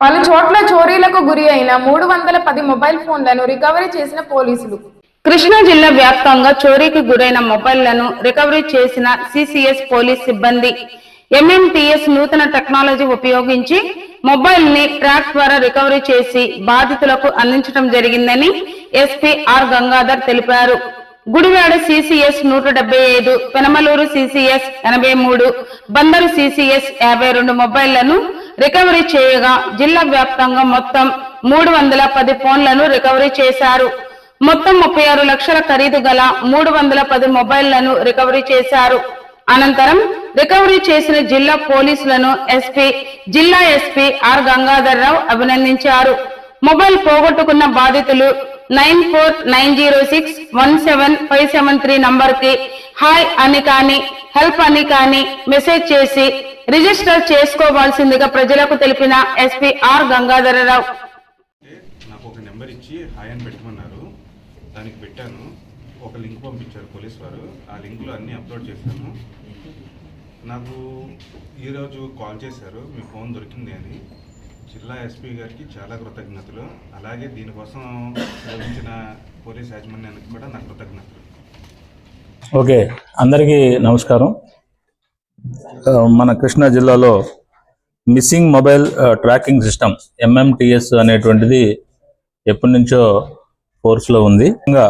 పలు చోట్ల చోరీలకు గురి అయిన మూడు వందల పది మొబైల్ ఫోన్లను రికవరీ చేసిన పోలీసులు. కృష్ణా జిల్లా వ్యాప్తంగా చోరీకి గురైన మొబైల్లను రికవరీ చేసిన సిసిఎస్ పోలీస్ సిబ్బంది. ఎంఎంటిఎస్ నూతన టెక్నాలజీ ఉపయోగించి మొబైల్ని ట్రాక్ ద్వారా రికవరీ చేసి బాధితులకు అందించడం జరిగిందని ఎస్పీ ఆర్ గంగాధర్ తెలిపారు. గుడివాడ సిసిఎస్ నూట డెబ్బై ఐదు పెనమలూరు సిసిఎస్ ఎనభై మూడు బందరు సిసిఎస్ యాభై రెండు మొబైళ్ళను రికవరీ చేయగా జిల్లా వ్యాప్తంగా మొత్తం మూడు వందల పది ఫోన్లను రికవరీ చేశారు. మొత్తం ముప్పై ఆరు లక్షల ఖరీదు గల మూడు వందల పది మొబైళ్ళను రికవరీ చేశారు. అనంతరం రికవరీ చేసిన జిల్లా పోలీసులను ఎస్పీ జిల్లా ఎస్పీ ఆర్ గంగాధర్ రావు అభినందించారు. మొబైల్ పోగొట్టుకున్న బాధితులు nine four nine zero six one seven five seven three నంబర్కి హాయ్ అని కానీ హెల్ప్ అని కానీ మెసేజ్ చేసి రిజిస్టర్ చేసుకోవాల్సిందిగా ప్రజలకు తెలిపిన ఎస్పీ ఆర్ గంగాధరరావు. నాకు ఒక నెంబర్ ఇచ్చి హాయ్ అని పెట్టమన్నారు. దానికి పెట్టాను. ఒక లింక్ పంపించారు పోలీస్ వారు. ఆ లింక్లో అన్నీ అప్లోడ్ చేశాను. నాకు ఈరోజు కాల్ చేశారు. మీ ఫోన్ దొరికింది అని. జిల్లా ఎస్పీ గారికి చాలా కృతజ్ఞతలు. అలాగే దీనికోసం శ్రమించిన పోలీస్ యాజమాన్యానికి కూడా నా కృతజ్ఞతలు. ఓకే. అందరికీ నమస్కారం. మన కృష్ణా జిల్లాలో missing mobile tracking system MMTS అనేటువంటిది ఎప్పటి నుంచో ఫోర్స్లో ఉంది. ఇంకా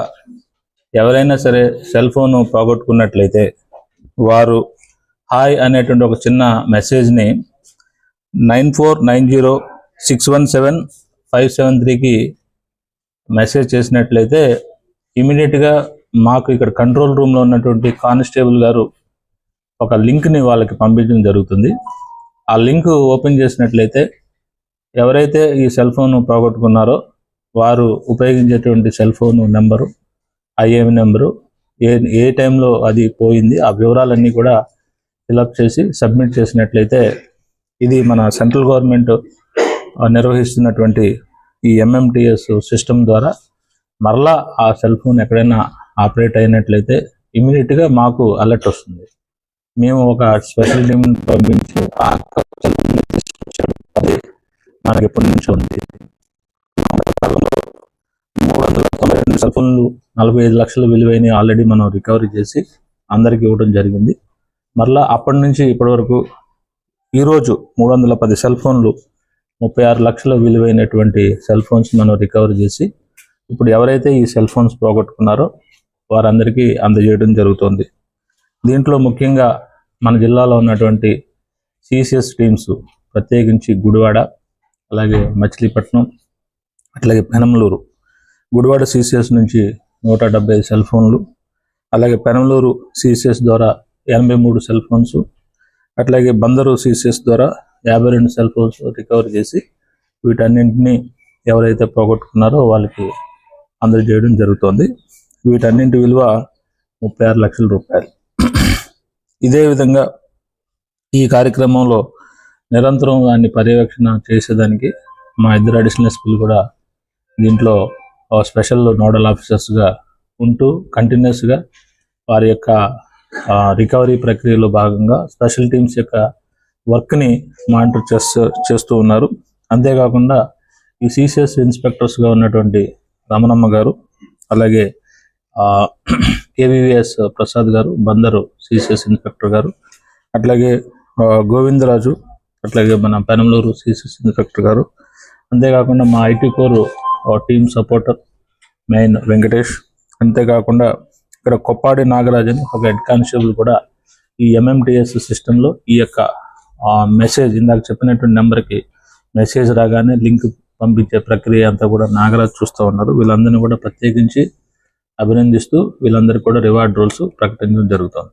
ఎవరైనా సరే సెల్ ఫోన్ పోగొట్టుకున్నట్లయితే వారు హాయ్ అనేటువంటి ఒక చిన్న మెసేజ్ని nine four nine zero six one seven five seven త్రీకి మెసేజ్ చేసినట్లయితే ఇమీడియట్గా మాకు ఇక్కడ కంట్రోల్ రూమ్లో ఉన్నటువంటి కానిస్టేబుల్ గారు ఒక లింక్ని వాళ్ళకి పంపించడం జరుగుతుంది. ఆ లింక్ ఓపెన్ చేసినట్లయితే ఎవరైతే ఈ సెల్ ఫోన్ పోగొట్టుకున్నారో వారు ఉపయోగించేటువంటి cell phone number IM number ఏ ఏ టైంలో అది పోయింది ఆ వివరాలన్నీ కూడా ఫిలప్ చేసి సబ్మిట్ చేసినట్లయితే ఇది మన సెంట్రల్ గవర్నమెంట్ నిర్వహిస్తున్నటువంటి ఈ ఎంఎంటిఎస్ సిస్టమ్ ద్వారా మరలా ఆ సెల్ ఫోన్ ఎక్కడైనా ఆపరేట్ అయినట్లయితే ఇమీడియట్గా మాకు అలర్ట్ వస్తుంది. మేము ఒక స్పెషల్ టీమ్ పంపించి ఆ తీసుకొచ్చాడు అది మనకి ఎప్పటి నుంచో ఉంది. మూడు వందల తొంభై రెండు సెల్ ఫోన్లు నలభై ఐదు లక్షల విలువైన ఆల్రెడీ మనం రికవరీ చేసి అందరికి ఇవ్వడం జరిగింది. మరలా అప్పటి నుంచి ఇప్పటి వరకు ఈరోజు మూడు వందల పది సెల్ ఫోన్లు ముప్పై ఆరు లక్షల విలువైనటువంటి సెల్ ఫోన్స్ మనం రికవర్ చేసి ఇప్పుడు ఎవరైతే ఈ సెల్ ఫోన్స్ పోగొట్టుకున్నారో వారందరికీ అందజేయడం జరుగుతుంది. దీంట్లో ముఖ్యంగా మన జిల్లాలో ఉన్నటువంటి సిసిఎస్ టీమ్స్ ప్రత్యేకించి గుడివాడ అలాగే మచిలీపట్నం అట్లాగే పెనమలూరు. గుడివాడ సిసిఎస్ నుంచి నూట డెబ్బై సెల్ ఫోన్లు అలాగే పెనమలూరు సిసిఎస్ ద్వారా ఎనభై మూడు సెల్ ఫోన్స్ అట్లాగే బందరు సిసిఎస్ ద్వారా యాభై రెండు సెల్ ఫోన్స్ రికవర్ చేసి వీటన్నింటినీ ఎవరైతే పోగొట్టుకున్నారో వాళ్ళకి అందజేయడం జరుగుతోంది. వీటన్నింటి విలువ ముప్పై ఆరు లక్షల రూపాయలు. ఇదే విధంగా ఈ కార్యక్రమంలో నిరంతరం దాన్ని పర్యవేక్షణ చేసేదానికి మా ఇద్దరు అడిషనల్ ఎస్పీలు కూడా దీంట్లో స్పెషల్ నోడల్ ఆఫీసర్స్గా ఉంటూ కంటిన్యూస్గా వారి యొక్క రికవరీ ప్రక్రియలో భాగంగా స్పెషల్ టీమ్స్ యొక్క వర్క్ని మానిటర్ చేస్తూ చేస్తూ ఉన్నారు. అంతేకాకుండా ఈ సిసిఎస్ ఇన్స్పెక్టర్స్గా ఉన్నటువంటి రమణమ్మ గారు అలాగే ఏవివిఎస్ ప్రసాద్ గారు బందరు సిసిఎస్ ఇన్స్పెక్టర్ గారు అట్లాగే గోవిందరాజు అట్లాగే మన పెనమలూరు సిసిఎస్ ఇన్స్పెక్టర్ గారు. అంతేకాకుండా మా IT core team supporter main Venkatesh. అంతేకాకుండా ఇక్కడ కొప్పాడి నాగరాజ్ అని ఒక హెడ్ కానిస్టేబుల్ కూడా ఈ ఎంఎంటిఎస్ సిస్టంలో ఈ యొక్క మెసేజ్ ఇందాక చెప్పినటువంటి నెంబర్కి మెసేజ్ రాగానే లింక్ పంపించే ప్రక్రియ అంతా కూడా నాగరాజ్ చూస్తూ ఉన్నారు. వీళ్ళందరినీ కూడా ప్రత్యేకించి అభినందిస్తూ వీళ్ళందరికీ కూడా రివార్డ్ రోల్స్ ప్రకటించడం జరుగుతుంది.